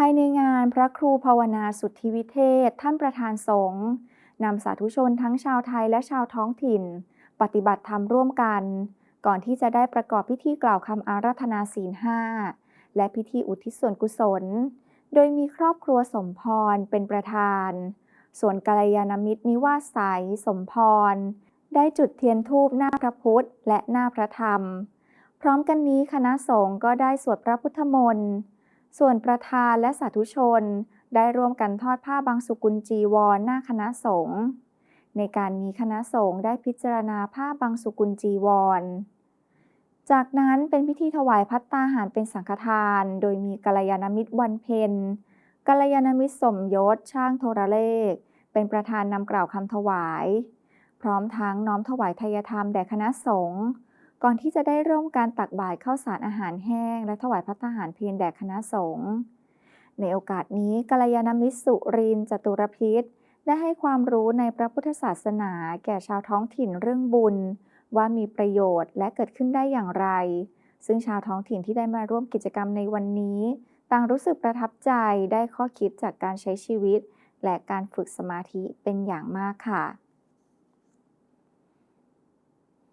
ภายในงานพระครูภาวนาสุทธิวิเทศ ท่านประธานสงฆ์นำสาธุชนทั้งชาวไทยและชาวท้องถิ่น ปฏิบัติธรรมร่วมกัน ก่อนที่จะได้ประกอบพิธีกล่าวคำอาราธนาศีลห้าและพิธีอุทิศส่วนกุศล โดยมีครอบครัวสมพรเป็นประธาน ส่วนกัลยาณมิตรนิวาสใสยสมพร ได้จุดเทียนธูปหน้าพระพุทธและหน้าพระธรรม พร้อมกันนี้คณะสงฆ์ก็ได้สวดพระพุทธมนต์ ส่วนประธานและสาธุชนได้ร่วมกันทอดผ้าบางสุกุลจีวรหน้าคณะสงฆ์ในการนี้คณะสงฆ์ได้พิจารณาผ้าบางสุกุลจีวร จากนั้นเป็นพิธีถวายพัตตาหารเป็นสังฆทาน โดยมีกัลยาณมิตรวันเพ็ญกัลยาณมิตรสมยศช่างโทรเลข เป็นประธานนำกล่าวคำถวาย พร้อมทั้งน้อมถวายทายธรรมแด่คณะสงฆ์ ก่อนที่จะได้ร่วมการตักบาตรข้าวสารอาหารแห้ง และถวายพัตตาหารเพลแด่คณะสงฆ์ในโอกาสนี้กัลยาณมิตรสุรินจตุรพิษได้ให้ความรู้ในพระพุทธศาสนา แก่ชาวท้องถิ่นเรื่องบุญ ว่ามีประโยชน์และเกิดขึ้นได้อย่างไร ซึ่งชาวท้องถิ่นที่ได้มาร่วมกิจกรรมในวันนี้ ต่างรู้สึกประทับใจได้ข้อคิดจากการใช้ชีวิต และการฝึกสมาธิเป็นอย่างมากค่ะ